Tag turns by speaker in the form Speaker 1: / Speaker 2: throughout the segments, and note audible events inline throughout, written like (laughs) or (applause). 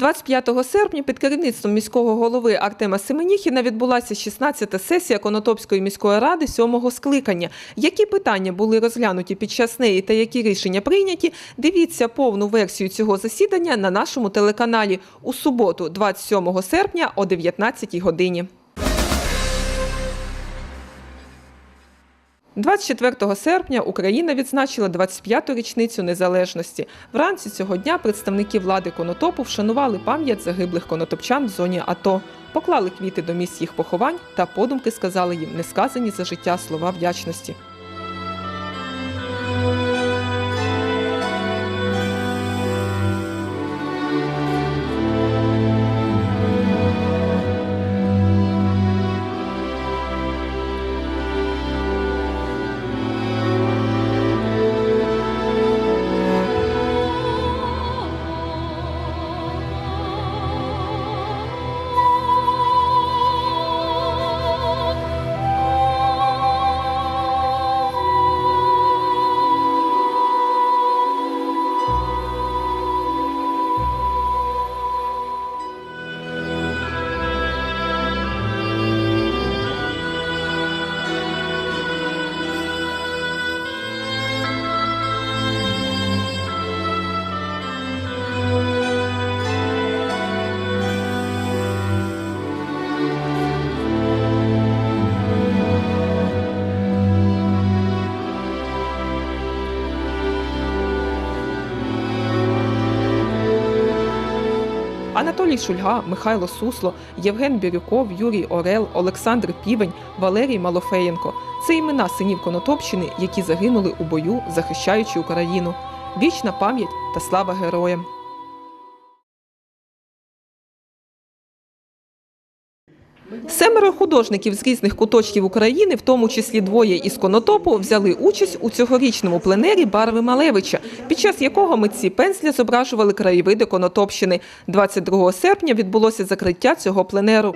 Speaker 1: 25 серпня під керівництвом міського голови Артема Семеніхіна відбулася 16-та сесія Конотопської міської ради сьомого скликання. Які питання були розглянуті під час неї та які рішення прийняті, дивіться повну версію цього засідання на нашому телеканалі у суботу, 27 серпня о 19 годині. 24 серпня Україна відзначила 25-ту річницю незалежності. Вранці цього дня представники влади Конотопу вшанували пам'ять загиблих конотопчан в зоні АТО, поклали квіти до місць їх поховань та подумки сказали їм несказані за життя слова вдячності. Анатолій Шульга, Михайло Сусло, Євген Бірюков, Юрій Орел, Олександр Півень, Валерій Малофеєнко це імена синів Конотопщини, які загинули у бою, захищаючи Україну. Вічна пам'ять та слава героям. Семеро художників з різних куточків України, в тому числі двоє із Конотопу, взяли участь у цьогорічному пленері Барви Малевича, під час якого митці пензля зображували краєвиди Конотопщини. 22 серпня відбулося закриття цього пленеру.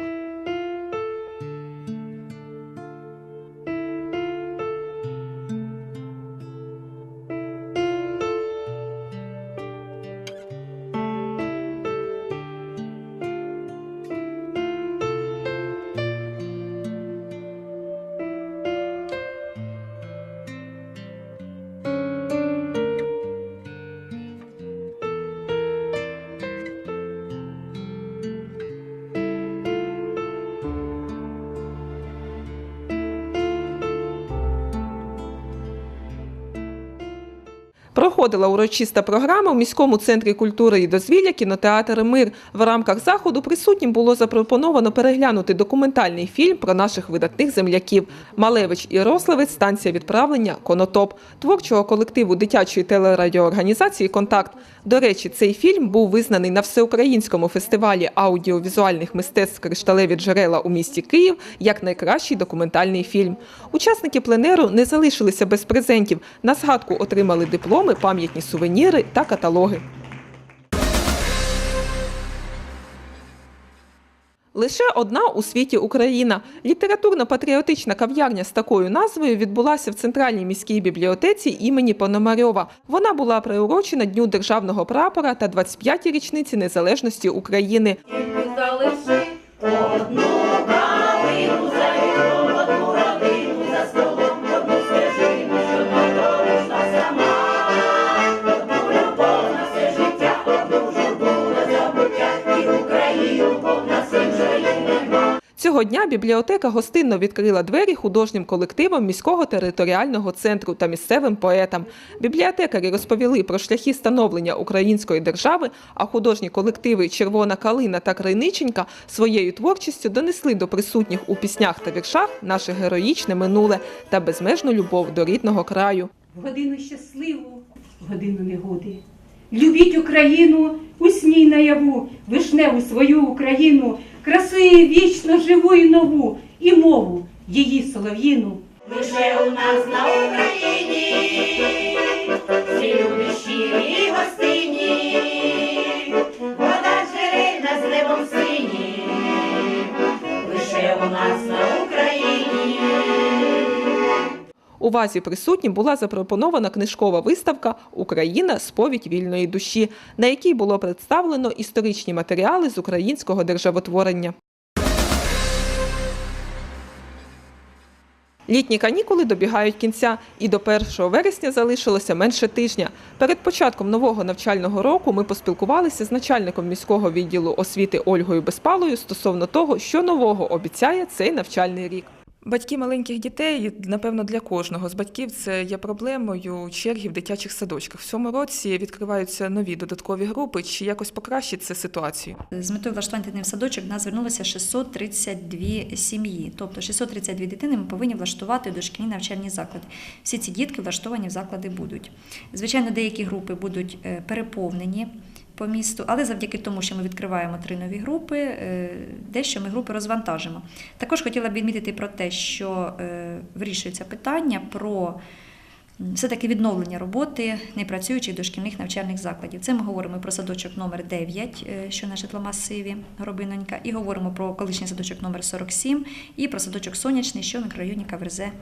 Speaker 1: Проходила урочиста програма в міському центрі культури і дозвілля кінотеатр Мир. В рамках заходу присутнім було запропоновано переглянути документальний фільм про наших видатних земляків Малевич і Рославець. Станція відправлення Конотоп творчого колективу дитячої телерадіоорганізації Контакт. До речі, цей фільм був визнаний на всеукраїнському фестивалі аудіовізуальних мистецтв Кришталеві джерела у місті Київ як найкращий документальний фільм. Учасники пленеру не залишилися без презентів. На згадку отримали дипломи, пам'ятні сувеніри та каталоги. Лише одна у світі Україна. Літературно-патріотична кав'ярня з такою назвою відбулася в центральній міській бібліотеці імені Пономарьова. Вона була приурочена Дню державного прапора та 25-й річниці незалежності України.
Speaker 2: одну
Speaker 1: Цього дня бібліотека гостинно відкрила двері художнім колективам міського територіального центру та місцевим поетам. Бібліотекарі розповіли про шляхи становлення української держави, а художні колективи Червона калина та Крайниченька своєю творчістю донесли до присутніх у піснях та віршах наше героїчне минуле та безмежну любов до рідного краю.
Speaker 3: Годину щасливу, годину негоди. Любіть Україну, усній наяву, вишневу свою Україну, красу її вічно живу і нову, і мову її солов'їну.
Speaker 2: Лише у нас на Україні всі люди щирі і гостинні, вода джерельна з небом сині, лише у нас на Україні.
Speaker 1: Увазі присутнім була запропонована книжкова виставка Україна сповідь вільної душі, на якій було представлено історичні матеріали з українського державотворення. Літні канікули добігають кінця, і до 1 вересня залишилося менше тижня. Перед початком нового навчального року ми поспілкувалися з начальником міського відділу освіти Ольгою Безпалою стосовно того, що нового обіцяє цей навчальний рік. Батьки маленьких дітей, напевно, для кожного з батьків це є проблемою черги в дитячих садочках. В цьому році відкриваються нові додаткові групи. Чи якось покращить це ситуацію?
Speaker 4: З метою влаштування дитини в садочок до нас звернулося 632 сім'ї. Тобто 632 дитини ми повинні влаштувати дошкільні навчальні заклади. Всі ці дітки влаштовані в заклади будуть. Звичайно, деякі групи будуть е, переповнені по місту, але завдяки тому, що ми відкриваємо три нові групи, е, дещо ми групи розвантажимо. Також хотіла б відмітити про те, що е, вирішується питання про все-таки відновлення роботи непрацюючих дошкільних навчальних закладів. Це ми говоримо про садочок номер 9, е, що на житломасиві Горобинонька, і говоримо про колишній садочок номер 47 і про садочок Сонячний, що в мікрорайоні Каверзе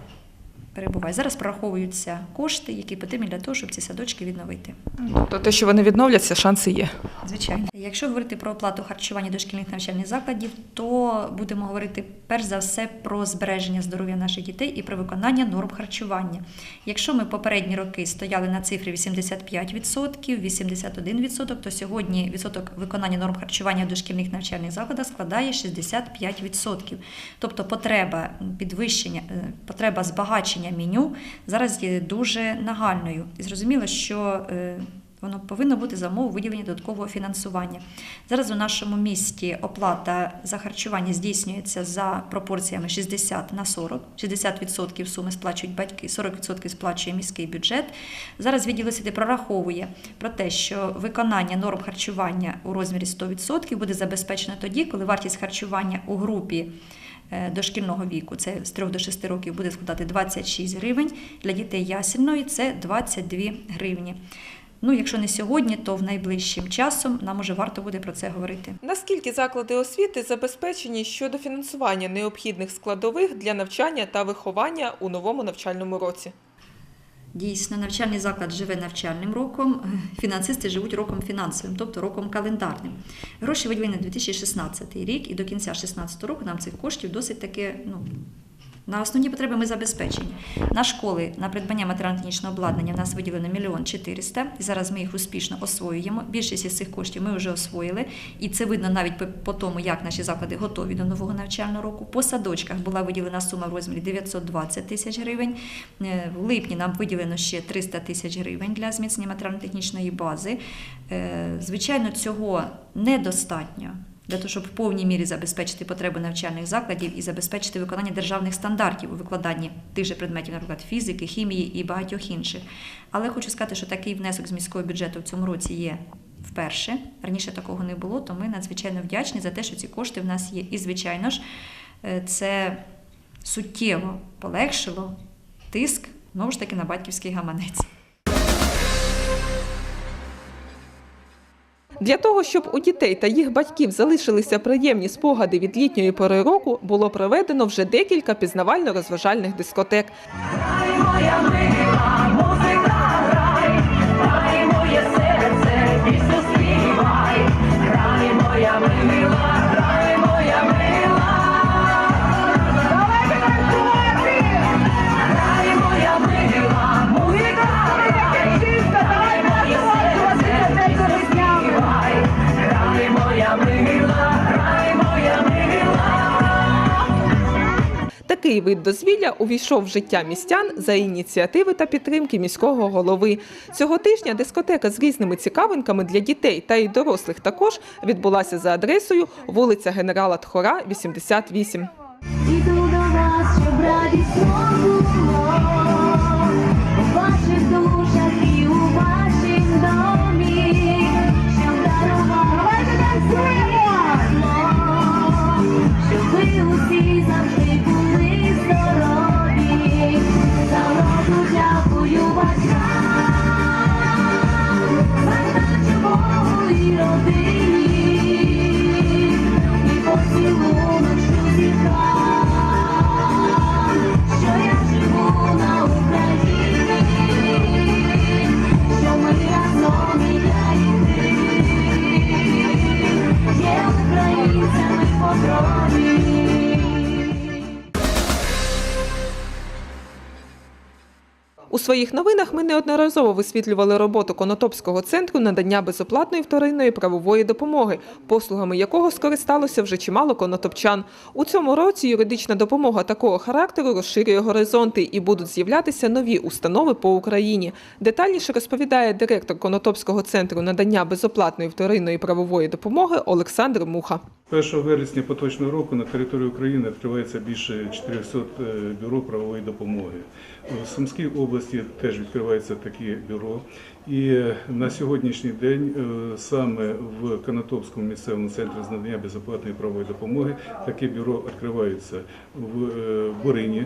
Speaker 4: перебуває. Зараз прораховуються кошти, які потрібні для того, щоб ці садочки відновити.
Speaker 1: Тобто те, що вони відновляться, шанси є.
Speaker 4: Звичайно, якщо говорити про оплату харчування дошкільних навчальних закладів, то будемо говорити перш за все про збереження здоров'я наших дітей і про виконання норм харчування. Якщо ми попередні роки стояли на цифрі 85%, 81%, то сьогодні відсоток виконання норм харчування в дошкільних навчальних закладах складає 65%. Тобто потреба підвищення, е, потреба збагачення меню зараз є дуже нагальною. І зрозуміло, що е, Воно повинно бути за умови виділення додаткового фінансування. Зараз у нашому місті оплата за харчування здійснюється за пропорціями 60 на 40. 60% суми сплачують батьки, 40% сплачує міський бюджет. Зараз відділ прораховує про те, що виконання норм харчування у розмірі 100% буде забезпечено тоді, коли вартість харчування у групі е, дошкільного віку, це з 3 до 6 років, буде складати 26 гривень. Для дітей ясельної це 22 гривні. Ну, якщо не сьогодні, то в найближчим часом нам уже варто буде про це говорити.
Speaker 1: Наскільки заклади освіти забезпечені щодо фінансування необхідних складових для навчання та виховання у новому навчальному році?
Speaker 4: Дійсно, навчальний заклад живе навчальним роком, (laughs) фінансисти живуть роком фінансовим, тобто роком календарним. Гроші виділені на 2016 рік, і до кінця 2016 року нам цих коштів досить таки ну, на основні потреби ми забезпечені. На школи на придбання матеріально-технічного обладнання в нас виділено мільйон 400, і зараз ми їх успішно освоюємо. Більшість із цих коштів ми вже освоїли, і це видно навіть по, по тому, як наші заклади готові до нового навчального року. По садочках була виділена сума в розмірі 920 тисяч гривень. Е, В липні нам виділено ще 300 тисяч гривень для зміцнення матеріально-технічної бази. Е, Звичайно, цього недостатньо для того, щоб в повній мірі забезпечити потреби навчальних закладів і забезпечити виконання державних стандартів у викладанні тих же предметів, наприклад, фізики, хімії і багатьох інших. Але хочу сказати, що такий внесок з міського бюджету в цьому році є вперше. Раніше такого не було, то ми надзвичайно вдячні за те, що ці кошти в нас є. І, звичайно ж, е, це суттєво полегшило тиск знову ж таки на батьківський гаманець.
Speaker 1: Для того, щоб у дітей та їх батьків залишилися приємні спогади від літньої пори року, було проведено вже декілька пізнавально-розважальних дискотек. Такий вид дозвілля увійшов в життя містян за ініціативи та підтримки міського голови. Цього тижня дискотека з різними цікавинками для дітей та й дорослих також відбулася за адресою вулиця Генерала Тхора, 88. Своїх новинах ми неодноразово висвітлювали роботу Конотопського центру надання безоплатної вторинної правової допомоги, послугами якого скористалося вже чимало конотопчан. У цьому році юридична допомога такого характеру розширює горизонти і будуть з'являтися нові установи по Україні. Детальніше розповідає директор Конотопського центру надання безоплатної вторинної правової допомоги Олександр Муха.
Speaker 5: 1 вересня поточного року на території України відкривається більше 400 е, бюро правової допомоги. У Сумській області теж відкривається такі бюро. І на сьогоднішній день е, саме в Канатопському місцевому центрі з надання безоплатної правової допомоги такі бюро відкриваються в е, Бурині,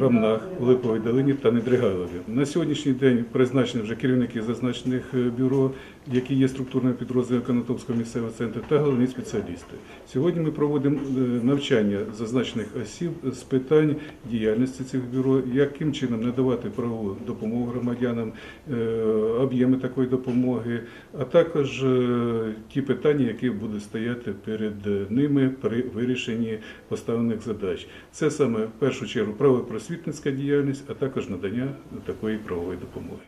Speaker 5: Рамнах, Липовій долині та Недригайлові. На сьогоднішній день призначені вже керівники зазначених е, бюро, які є структурним підрозділом Канатопського місцевого центру, та головні спеціалісти. Сьогодні ми проводимо навчання зазначених осіб з питань діяльності цих бюро, яким чином надавати правову допомогу громадянам, об'єми такої допомоги, а також е, ті питання, які будуть стояти перед ними при вирішенні поставлених задач. Це саме в першу чергу правопросвітницька діяльність, а також надання такої правової допомоги.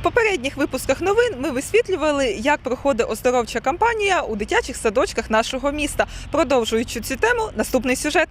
Speaker 1: В попередніх випусках новин ми висвітлювали, як проходить оздоровча кампанія у дитячих садочках нашого міста. Продовжуючи цю тему, наступний сюжет.